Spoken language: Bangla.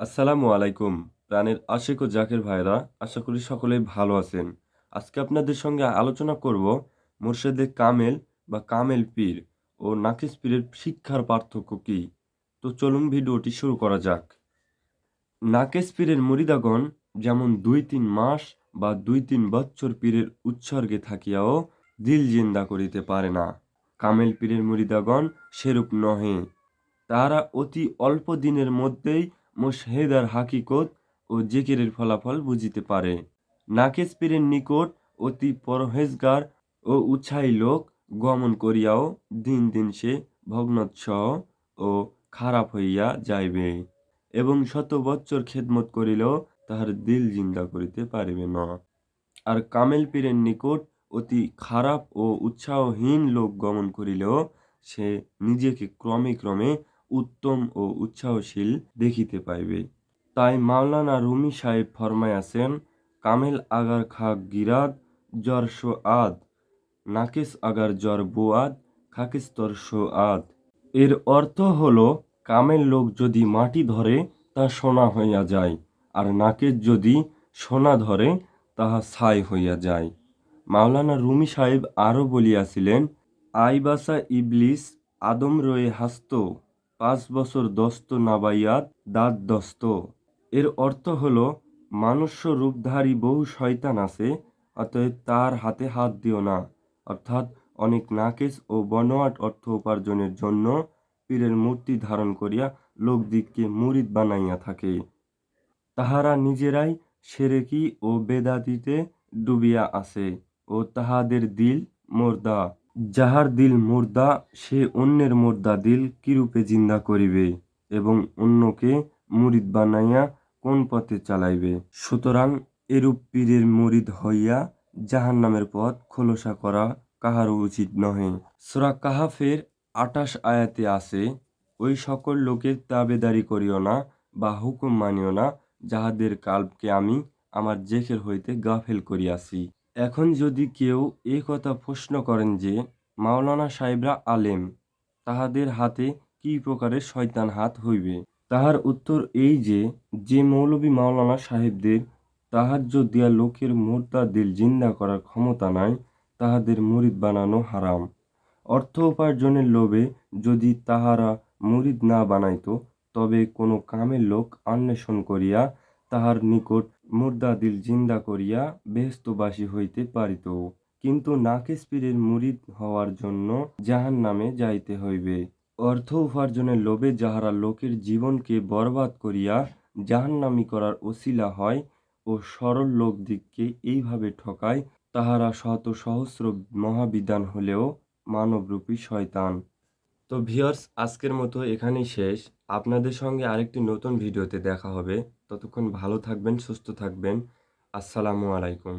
আসসালামু আলাইকুম প্রাণের আশেক ও জাকের ভাইরা, আশা করি সকলেই ভালো আছেন। আজকে আপনাদের সঙ্গে আলোচনা করব মুর্শেদে কামেল বা কামেল পীর ও নাকিস পীরের শিক্ষার পার্থক্য কী। তো চলুন ভিডিওটি শুরু করা যাক। নাকেশ পীরের মুরিদাগণ যেমন দুই তিন মাস বা দুই তিন বৎসর পীরের উৎসর্গে থাকিয়াও দিল জিন্দা করিতে পারে না। কামেল পীরের মুরিদাগণ সেরূপ নহে। তারা অতি অল্প দিনের মধ্যেই মোশহেদার হাকিকত ও জিকিরের ফলাফল বুঝিতে পীরের নিকট অতি পরহেজগার ও উৎসাহী লোক গমন করিয়াও দিন দিন সে ভগ্নৎসহ ও খারাপ হইয়া যাইবে এবং শত বৎসর খেদমত করিলেও তাহার দিল জিন্দা করিতে পারিবে না। আর কামেল পীরের নিকট অতি খারাপ ও উৎসাহহীন লোক গমন করিলেও সে নিজেকে ক্রমে ক্রমে উত্তম ও উৎসাহশীল দেখিতে পাইবে। তাই মাওলানা রুমি সাহেব ফরমায়াছেন কামেল আগার খাক গিরাদ জ্বর শো আদ, নাকেস আগার জ্বর বুয়াদ খাকিস্তর শো আদ। এর অর্থ হলো, কামেল লোক যদি মাটি ধরে, তা সোনা হইয়া যায়, আর নাকের যদি সোনা ধরে, তাহা ছাই হইয়া যায়। মাওলানা রুমি সাহেব আরও বলিয়াছিলেন, আইবাসা ইবলিস আদম রয়ে হাস্ত। পাঁচ বছর দস্ত নাবাইয়াত দাঁত দস্ত। এর অর্থ হলো, মানুষ্য রূপধারী বহু শয়তান আছে, অতএব তার হাতে হাত দিও না। অর্থাৎ অনেক নাকেশ ও বনোয়াট অর্থ উপার্জনের জন্য পীরের মূর্তি ধারণ করিয়া লোকদিগকে মুরিদ বানাইয়া থাকে। তাহারা নিজেরাই সেরেকি ও বেদাতিতে ডুবিয়া আছে ও তাহাদের দিল মোর্দা। যাহার দিল মুর্দা, সে অন্যের মুর্দা দিল কিরূপে জিন্দা করিবে এবং অন্যকে মুরিদ বানাইয়া কোন পথে চালাইবে? সুতরাং এরূপ পীরের মুরিদ হইয়া জাহান নামের পথ খোলসা করা কাহারও উচিত নহে। সুরা কাহাফের আটাশ আয়াতে আছে, ওই সকল লোকের তাবেদারি করিও না বা হুকুম মানিও না, যাহাদের কাল্পকে আমি আমার জেখের হইতে গাফেল করিয়াছি। এখন যদি কেউ এ কথা প্রশ্ন করেন যে, মাওলানা সাহেবরা আলেম, তাহাদের হাতে কি প্রকারের শয়তান হাত হইবে? তাহার উত্তর এই যে যে মৌলবী মাওলানা সাহেবদের তাহাজ্য দিয়া লোকের মুর্দা দিল জিন্দা করার ক্ষমতা নাই, তাহাদের মুরিদ বানানো হারাম। অর্থ উপার্জনের লোভে যদি তাহারা মুরিদ না বানাইত, তবে কোনো কামের লোক অন্বেষণ করিয়া তাহার নিকট মুর্দা দিল জিন্দা করিয়া বেহস্তবাসী হইতে পারিত। কিন্তু নাকেস পীরের মুরিদ হওয়ার জন্য জাহান নামে যাইতে হইবে। অর্থ উপার্জনের লোভে যাহারা লোকের জীবনকে বরবাদ করিয়া জাহান্নামি করার ওসিলা হয় ও সরল লোকদিগকে এইভাবে ঠকায়, তাহারা শত সহস্র মহাবিধান হলেও মানবরূপী শয়তান। তো ভিওর্স আজকের মতো এখানেই শেষ। আপনাদের সঙ্গে আরেকটি নতুন ভিডিওতে দেখা হবে। ততক্ষণ ভালো থাকবেন, সুস্থ থাকবেন। আসসালামু আলাইকুম।